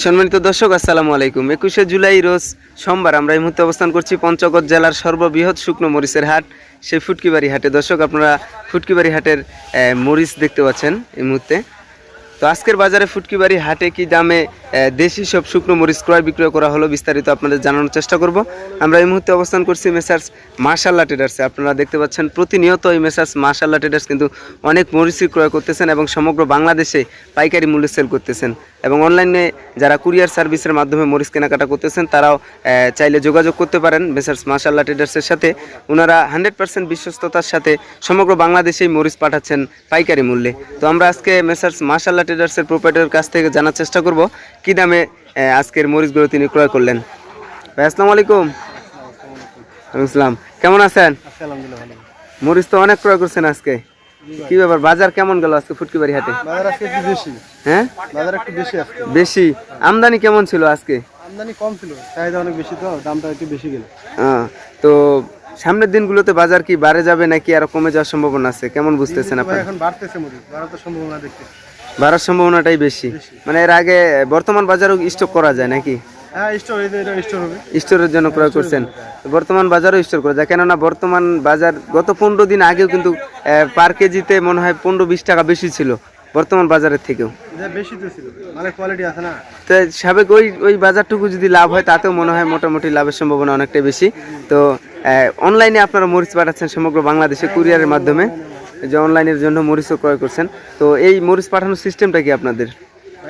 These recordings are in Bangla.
সম্মানিত দর্শক, আসসালামু আলাইকুম। একুশে জুলাই রোজ সোমবার আমরা এই মুহূর্তে অবস্থান করছি পঞ্চগড় জেলার সর্ববৃহৎ শুকনো মরিচের হাট, সেই ফুটকিবাড়ি হাটে। দর্শক, আপনারা ফুটকিবাড়ি হাটের মরিচ দেখতে পাচ্ছেন এই মুহূর্তে। তো আজকের বাজারে ফুটকিবাড়ি হাটে কি দামে দেশি সব শুকনো মরিচ ক্রয় বিক্রয় করা হলো, বিস্তারিত আপনাদের জানানোর চেষ্টা করব। আমরা এই মুহূর্তে অবস্থান করছি মেসার্স মার্শাল্লা ট্রেডার্সে। আপনারা দেখতে পাচ্ছেন, প্রতিনিয়ত এই মেসার্স মার্শাল্লা ট্রেডার্স কিন্তু অনেক মরিচই ক্রয় করতেছেন এবং সমগ্র বাংলাদেশে পাইকারি মূল্যে সেল করতেছেন। এবং অনলাইনে যারা কুরিয়ার সার্ভিসের মাধ্যমে মরিচ কেনাকাটা করতেছেন, তারাও চাইলে যোগাযোগ করতে পারেন মেসার্স মার্শাল্লা ট্রেডার্সের সাথে। ওনারা হান্ড্রেড পার্সেন্ট বিশ্বস্ততার সাথে সমগ্র বাংলাদেশেই মরিচ পাঠাচ্ছেন পাইকারি মূল্যে। তো আমরা আজকে মেসার্স মার্শাল্লা ট্রেডার্সের প্রোপাইটারের কাছ থেকে জানার চেষ্টা করব কি দামে আজকের মরিচগুলো তিনি ক্রয় করলেন? ভাই আসসালামু আলাইকুম। আসসালাম। কেমন আছেন? মরিচ তো অনেক ক্রয় করছেন আজকে। কি ব্যাপার বাজার কেমন গেল আজকে বাজার আজকে একটু বেশি। হ্যাঁ? বাজার একটু বেশি আজকে। বেশি। আমদানি কেমন ছিল আজকে? আমদানি কম ছিল চাহিদা অনেক বেশি তো দামটা একটু বেশি গেল। তো সামনের দিনগুলোতে বাজার কি বাড়ে যাবে নাকি আরও কমে যাওয়ার সম্ভাবনা আছে? কেমন বুঝতেছেন ভাই আপনার? এখন বাড়তেছে মরিচ বাড়ার সম্ভাবনা দেখতে বাড়ার সম্ভাবনাটাই বেশি। মানে এর আগে বর্তমান বাজারও স্টক করা যায় নাকি? হ্যাঁ স্টোরের জন্য ক্রয় করছেন। বর্তমান বাজারও স্টোর করা যায়। কেননা বর্তমান বাজার গত পনেরো দিন আগেও কিন্তু পার কেজিতে মনে হয় পনেরো বিশ টাকা বেশি ছিল বর্তমান বাজারের থেকেও। মানে তো সাবেক ওই ওই বাজারটুকু যদি লাভ হয় তাতেও মনে হয় মোটামুটি লাভের সম্ভাবনা অনেকটাই বেশি। তো অনলাইনে আপনারা মরিচ পাঠাচ্ছেন সমগ্র বাংলাদেশে কুরিয়ারের মাধ্যমে। যে অনলাইনের জন্য মরিচও ক্রয় করছেন তো এই মরিচ পাঠানোর সিস্টেমটা কি আপনাদের?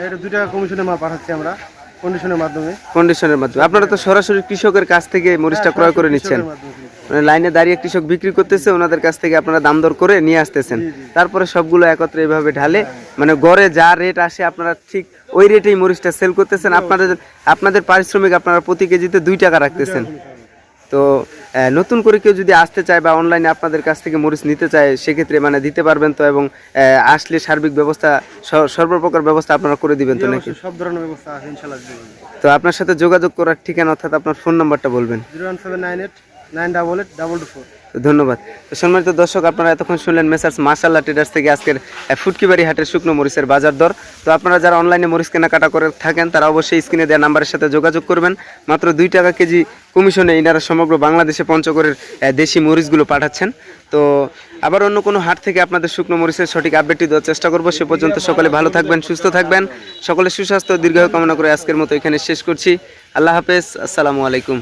এটা দুইটা কমিশনে মাল পাঠাচ্ছি আমরা কন্ডিশনের মাধ্যমে। কন্ডিশনের মাধ্যমে। আপনারা তো সরাসরি কৃষকের কাছ থেকে মরিচটা ক্রয় করে নিচ্ছেন। মানে লাইনে দাঁড়িয়ে কৃষক বিক্রি করতেছে ওনাদের কাছ থেকে আপনারা দাম দর করে নিয়ে আসতেছেন। তারপরে সবগুলো একত্রে এভাবে ঢালে মানে গড়ে যা রেট আসে আপনারা ঠিক ওই রেটেই মরিচটা সেল করতেছেন। আপনাদের আপনাদের পারিশ্রমিক আপনারা প্রতি কেজিতে দুই টাকা রাখতেছেন। তো নতুন করে কেউ যদি আসতে চায় বা অনলাইনে আপনাদের কাছ থেকে মরিচ নিতে চায় সেক্ষেত্রে মানে দিতে পারবেন তো এবং আসলে সার্বিক ব্যবস্থা সর্বপ্রকার ব্যবস্থা আপনারা করে দিবেন তো নাকি? সব ধরনের ব্যবস্থা আছে ইনশাআল্লাহ তো আপনার সাথে যোগাযোগ করার ঠিকানা অর্থাৎ আপনার ফোন নাম্বারটা বলবেন। Zero one seven nine eight nine double eight double two four. ধন্যবাদ। সম্মানিত দর্শক, আপনারা এতক্ষণ শুনলেন মেসার্স মার্শাল্লাহ ট্রেডার্স থেকে আজকের ফুটকিবাড়ি হাটের শুকনো মরিচের বাজার দর। তো আপনারা যারা অনলাইনে মরিচ কেনাকাটা করে থাকেন, তারা অবশ্যই স্ক্রিনে দেওয়া নাম্বারের সাথে যোগাযোগ করবেন। মাত্র দুই টাকা কেজি কমিশনে ইনারা সমগ্র বাংলাদেশে পঞ্চগড়ের দেশি মরিচগুলো পাঠাচ্ছেন। তো আবার অন্য কোনো হাট থেকে আপনাদের শুকনো মরিচের সঠিক আপডেটটি দেওয়ার চেষ্টা করব। সে পর্যন্ত সকলে ভালো থাকবেন, সুস্থ থাকবেন। সকলে সুস্বাস্থ্য, দীর্ঘায়ু কামনা করে আজকের মতো এখানে শেষ করছি। আল্লাহ হাফেজ, আসসালামু আলাইকুম।